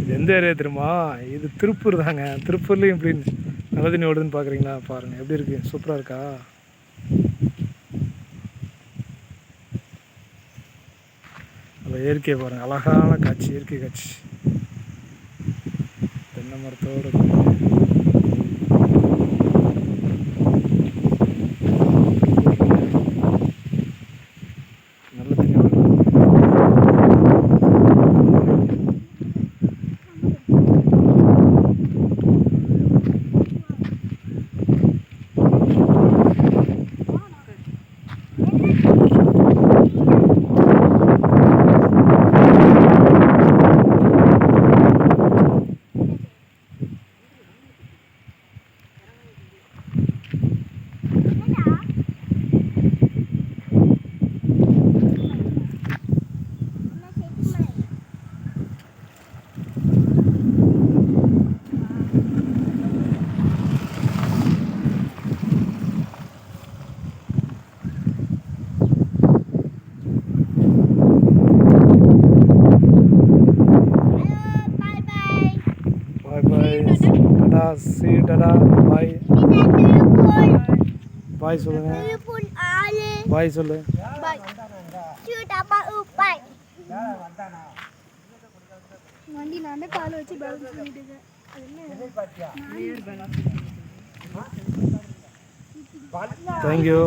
இது எந்த ஏரியா தெரியுமா? இது திருப்பூர் தாங்க. திருப்பூர்லேயும் இப்படி நல்ல ஓடுதுன்னு பார்க்குறீங்களா பாருங்கள் எப்படி இருக்கு? சூப்பராக இருக்கா? அந்த இயற்கையை பாருங்கள் அழகான காட்சி இயற்கை காட்சி. தென்னை மரத்தோடு டாடா சி டாடா பாய். பாய் சொல்லுங்க. பாய் சொல்லு. வண்டி நானே வச்சு பேலன்ஸ் பண்ணிட்டு இருக்கேன் தேங்க்யூ